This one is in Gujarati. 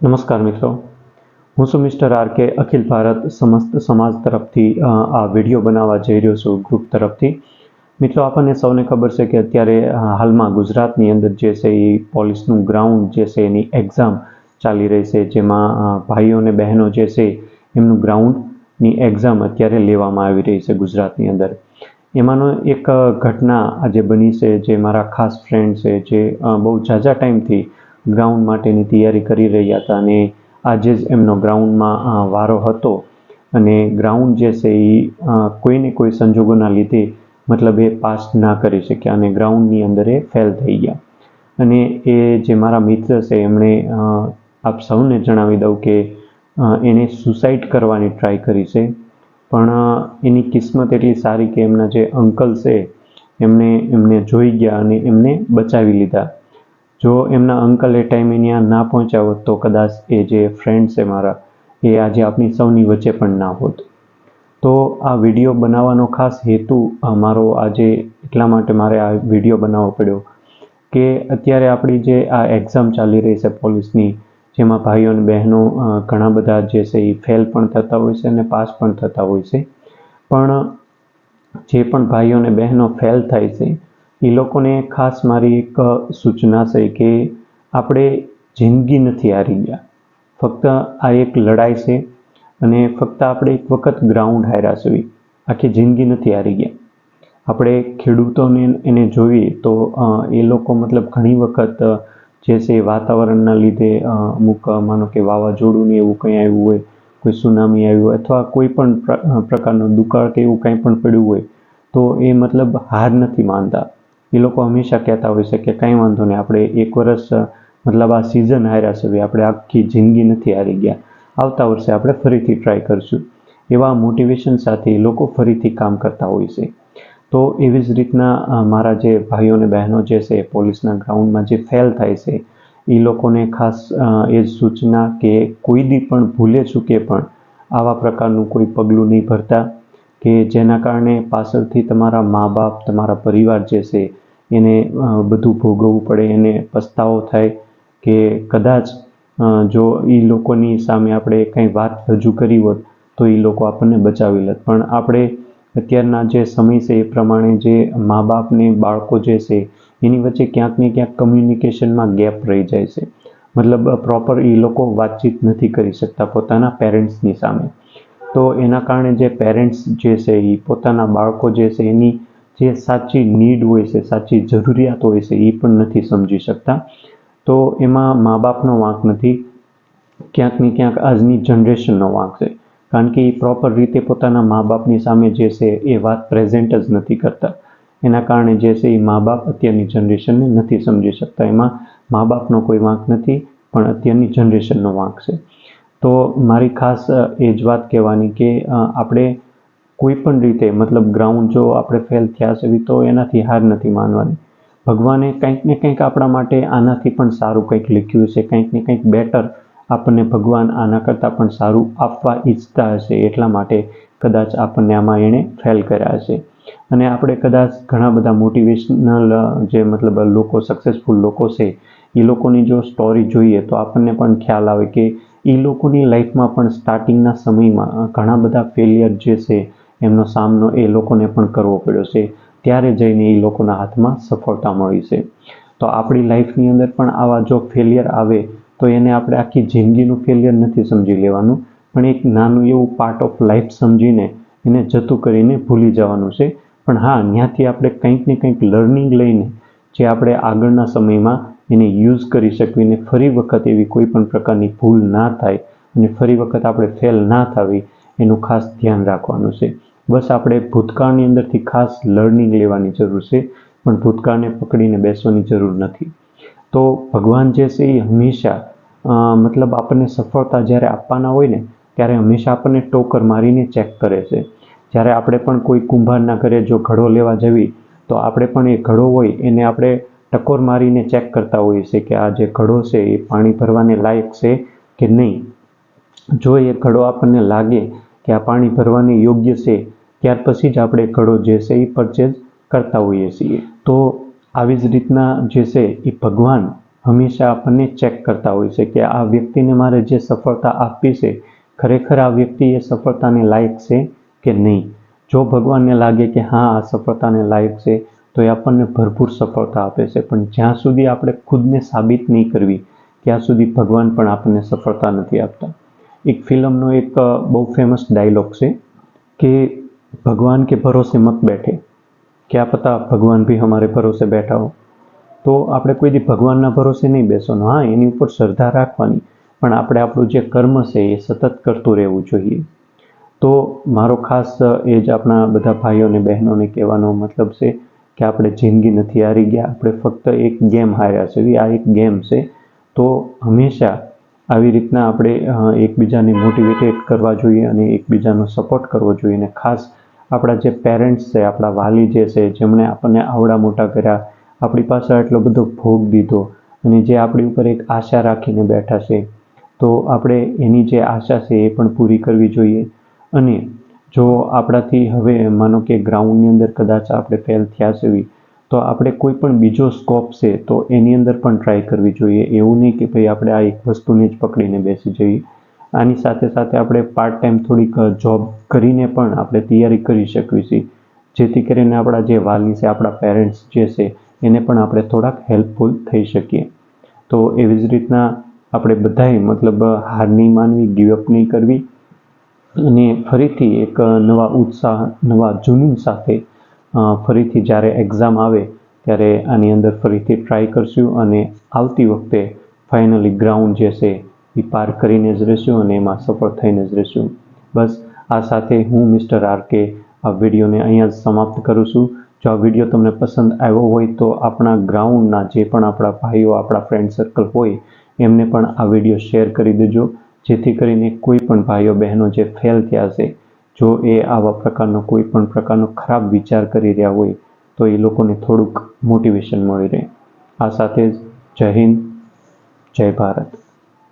નમસ્કાર મિત્રો. હું છું મિસ્ટર આર કે અખિલ ભારત સમસ્ત સમાજ તરફથી આ વીડિયો બનાવવા જઈ રહ્યો છું ગ્રુપ તરફથી. મિત્રો, આપણને સૌને ખબર છે કે અત્યારે હાલમાં ગુજરાતની અંદર જે છે એ પોલીસનું ગ્રાઉન્ડ જે છે એની એક્ઝામ ચાલી રહી છે, જેમાં ભાઈઓ અને બહેનો જે છે એમનું ગ્રાઉન્ડની એક્ઝામ અત્યારે લેવામાં આવી રહી છે ગુજરાતની અંદર. એમાંનો એક ઘટના આજે બની છે જે મારા ખાસ ફ્રેન્ડ છે, જે બહુ ઝાઝા ટાઈમથી ગ્રાઉન્ડ માટેની તૈયારી કરી રહ્યા હતા અને આજે જ એમનો ગ્રાઉન્ડમાં વારો હતો. અને ગ્રાઉન્ડ જે છે એ કોઈને કોઈ સંજોગોના લીધે મતલબ એ પાસ ના કરી શક્યા અને ગ્રાઉન્ડની અંદર એ ફેલ થઈ ગયા. અને એ જે મારા મિત્ર છે, એમણે આપ સૌને જણાવી દઉં કે એણે સુસાઇડ કરવાની ટ્રાય કરી છે. પણ એની કિસ્મત એટલી સારી કે એમના જે અંકલ છે, એમને એમને જોઈ ગયા અને એમને બચાવી લીધા. જો એમના અંકલ એ ટાઈમે ત્યાં ના પહોંચ્યા હોત તો કદાચ એ જે ફ્રેન્ડ છે મારા, એ આજે આપણી સૌની વચ્ચે પણ ના હોત. તો આ વીડિયો બનાવવાનો ખાસ હેતુ મારો આજે એટલા માટે મારે આ વીડિયો બનાવવો પડ્યો કે અત્યારે આપણી જે આ એક્ઝામ ચાલી રહી છે પોલીસની, જેમાં ભાઈઓ અને બહેનો ઘણા બધા જે છે એ ફેલ પણ થતા હોય છે અને પાસ પણ થતા હોય છે. પણ જે પણ ભાઈઓ અને બહેનો ફેલ થાય છે એ લોકોને ખાસ મારી એક સૂચના છે કે આપણે જિંદગી નથી હારી ગયા. ફક્ત આ એક લડાઈ છે અને ફક્ત આપણે એક વખત ગ્રાઉન્ડ હાર્યા છે. આખી જિંદગી નથી હારી ગયા. આપણે ખેડૂતોને એને જોઈએ તો એ લોકો મતલબ ઘણી વખત જે છે વાતાવરણના લીધે અમુક માનો કે વાવાઝોડું ને એવું કંઈ આવ્યું હોય, કોઈ સુનામી આવ્યું હોય અથવા કોઈ પણ પ્ર- પ્રકારનો દુકાળ કે એવું કંઈ પણ પડ્યું હોય, તો એ મતલબ હાર નથી માનતા. એ લોકો હંમેશા કહેતા હોય છે કે કંઈ વાંધો નહીં, આપણે એક વર્ષ મતલબ આ સિઝન હાર્યા છે આપણે આખી જિંદગી નથી હારી ગયા. આવતા વર્ષે આપણે ફરીથી ટ્રાય કરશું. એવા મોટિવેશન સાથે લોકો ફરીથી કામ કરતા હોય છે. તો એવી જ રીતના મારા જે ભાઈઓ અને બહેનો જે છે પોલીસના ગ્રાઉન્ડમાં જે ફેલ થાય છે એ લોકોને ખાસ એ જ સૂચના કે કોઈ દી પણ ભૂલે ચૂકે પણ આવા પ્રકારનું કોઈ પગલું નહીં ભરતા. કે જેના કારણે પાછળથી તમારા મા બાપ તમારા પરિવાર જે છે, એને બધું ભોગવવું પડે, એને પસ્તાવો થાય કે કદાચ જો એ લોકોની સામે આપણે કંઈ વાત રજૂ કરી હોત, તો એ લોકો આપણને બચાવી લેત. પણ આપણે અત્યારના જે સમય છે, એ પ્રમાણે જે મા બાપને બાળકો જે છે, એની વચ્ચે ક્યાંક ને ક્યાંક કમ્યુનિકેશનમાં ગેપ રહી જાય છે. મતલબ પ્રોપર એ લોકો વાતચીત નથી કરી શકતા પોતાના પેરેન્ટ્સની સામે. તો એના કારણે જે પેરેન્ટ્સ જે છે એ પોતાના બાળકો જે છે એની જે સાચી નીડ હોય છે, સાચી જરૂરિયાત હોય છે એ પણ નથી સમજી શકતા. તો એમાં મા બાપનો વાંક નથી, ક્યાંક ને ક્યાંક આજની જનરેશનનો વાંક છે. કારણ કે એ પ્રોપર રીતે પોતાના મા બાપની સામે જે છે એ વાત પ્રેઝેન્ટ જ નથી કરતા. એના કારણે જે છે એ મા બાપ અત્યારની જનરેશનને નથી સમજી શકતા. એમાં મા બાપનો કોઈ વાંક નથી, પણ અત્યારની જનરેશનનો વાંક છે. તો મારી ખાસ એ જ વાત કહેવાની કે આપણે કોઈ પણ રીતે, મતલબ ગ્રાઉન્ડ જો આપણે ફેલ થયા છે તો એનાથી હાર નથી માનવાની. ભગવાને કંઈક ને કંઈક આપણા માટે આનાથી પણ સારું કંઈક લખ્યું છે, કંઈક ને કંઈક બેટર આપણને ભગવાન આના કરતાં પણ સારું આપવા ઈચ્છતા હશે, એટલા માટે કદાચ આપણને આમાં એણે ફેલ કર્યા હશે. અને આપણે કદાચ ઘણા બધા મોટિવેશનલ જે મતલબ લોકો સક્સેસફુલ લોકો છે, એ લોકોની જો સ્ટોરી જોઈએ તો આપણને પણ ખ્યાલ આવે કે એ લોકોની લાઈફમાં પણ સ્ટાર્ટિંગના સમયમાં ઘણા બધા ફેલિયર જે છે, એમનો સામનો એ લોકોને પણ કરવો પડ્યો છે. ત્યારે જઈને એ લોકોના હાથમાં સફળતા મળી છે. તો આપણી લાઈફની અંદર પણ આવા જો ફેલિયર આવે, તો એને આપણે આખી જિંદગીનું ફેલિયર નથી સમજી લેવાનું. પણ એક નાનું એવું પાર્ટ ઓફ લાઈફ સમજીને એને જતું કરીને ભૂલી જવાનું છે. પણ હા ત્યાંથી આપણે કંઈક ને કંઈક લર્નિંગ લઈને જે આપણે આગળના સમયમાં એને યુઝ કરી શકીને ફરી વખત એવી કોઈ પણ પ્રકારની ભૂલ ના થાય અને ફરી વખત આપણે ફેલ ના થવી, એનું ખાસ ધ્યાન રાખવાનું છે. બસ આપણે ભૂતકાળની અંદરથી ખાસ લર્નિંગ લેવાની જરૂર છે, પણ ભૂતકાળને પકડીને બેસવાની જરૂર નથી. તો ભગવાન જે છે એ હંમેશા મતલબ આપણને સફળતા જ્યારે આપવાના હોય ને, ત્યારે હંમેશા આપણને ટોકર મારીને ચેક કરે છે. જ્યારે આપણે પણ કોઈ કુંભારના ઘરે જો ઘડો લેવા જવી, તો આપણે પણ એ ઘડો હોય એને આપણે ટકોર મારીને ચેક કરતા હોઈએ છીએ કે આ જે ઘડો છે એ પાણી ભરવાને લાયક છે કે નહીં? જો એ ઘડો આપણને લાગે કે આ પાણી ભરવાને યોગ્ય છે, ત્યાર પછી જ આપણે ઘડો જે છે એ પરચેઝ કરતા હોઈએ છીએ. તો આવી જ રીતના જે છે એ ભગવાન હંમેશા આપણને ચેક કરતા હોય છે કે આ વ્યક્તિને મારે જે સફળતા આપવી છે, ખરેખર આ વ્યક્તિ એ સફળતાને લાયક છે કે નહીં? જો ભગવાનને લાગે કે હા, આ સફળતાને લાયક છે તો એ આપણને ભરપૂર સફળતા આપે છે. પણ જ્યાં સુધી આપણે ખુદને સાબિત નહીં કરવી, ત્યાં સુધી ભગવાન પણ આપણને સફળતા નથી આપતા. એક ફિલ્મનો એક બહુ ફેમસ ડાયલોગ છે કે ભગવાન કે ભરોસે મત બેઠે. ક્યાં પતા ભગવાન ભી અમારે ભરોસે બેઠા હો. તો આપણે કોઈ દી ભગવાનના ભરોસે નહીં બેસવાનું. હા, એની ઉપર શ્રદ્ધા રાખવાની. પણ આપણે આપણું જે કર્મ છે એ સતત કરતું રહેવું જોઈએ. તો મારો ખાસ એ જ આપણા બધા ભાઈઓને બહેનોને કહેવાનો મતલબ છે કે આપણે જિંદગી નથી હારી ગયા, આપણે ફક્ત એક ગેમ હાર્યા છે. આ એક ગેમ છે. તો હંમેશા આવી રીતના આપણે એકબીજાને મોટિવેટેડ કરવા જોઈએ અને એકબીજાનો સપોર્ટ કરવો જોઈએ. અને ખાસ આપણા જે પેરેન્ટ્સ છે, આપણા વાલી જે છે, જેમણે આપણને આવડા મોટા કર્યા, આપણી પાસે આટલો બધો ભોગ દીધો અને જે આપણી ઉપર એક આશા રાખીને બેઠા છે, તો આપણે એની જે આશા છે એ પણ પૂરી કરવી જોઈએ. અને જો આપણાથી હવે માનો કે ગ્રાઉન્ડની અંદર કદાચ આપણે ફેલ થયા છે તો આપણે કોઈ પણ બીજો સ્કોપ છે, તો એની અંદર પણ ટ્રાય કરવી જોઈએ. એવું નહીં કે ભાઈ આપણે આ એક વસ્તુને જ પકડીને બેસી જઈએ. આની સાથે સાથે આપણે પાર્ટ ટાઈમ થોડીક જોબ કરીને પણ આપણે તૈયારી કરી શકવી છીએ જેથી કરીને આપણા જે વાલી છે, આપણા પેરેન્ટ્સ જે છે, એને પણ આપણે થોડાક હેલ્પફુલ થઈ શકીએ. તો એવી જ રીતના આપણે બધાએ મતલબ હાર નહીં માનવી ગીવઅપ નહીં કરવી. અને ફરીથી એક નવા ઉત્સાહ, નવા જુનૂન સાથે ફરીથી જ્યારે એક્ઝામ આવે, ત્યારે આની અંદર ફરીથી ટ્રાય કરશું અને આવતી વખતે ફાઇનલી ગ્રાઉન્ડ જે છે, એ પાર કરીને જ રહીશું અને એમાં સફળ થઈને જ રહીશું. બસ, આ સાથે હું મિસ્ટર આર કે આ વિડીયોને અહીંયા જ સમાપ્ત કરું છું. જો આ વીડિયો તમને પસંદ આવ્યો હોય તો આપણા ગ્રાઉન્ડના જે પણ આપણા ભાઈઓ, આપણા ફ્રેન્ડ સર્કલ હોય, એમને પણ આ વીડિયો શેર કરી દેજો. જેથી કરીને કોઈ પણ ભાઈઓ બહેનો જે ફેલ થયા છે, જો એ આવા પ્રકારનો કોઈ પણ પ્રકારનો ખરાબ વિચાર કરી રહ્યા હોય, તો એ લોકોને થોડુંક મોટિવેશન મળી રહે. આ સાથે જ જય હિન્દ, જય ભારત.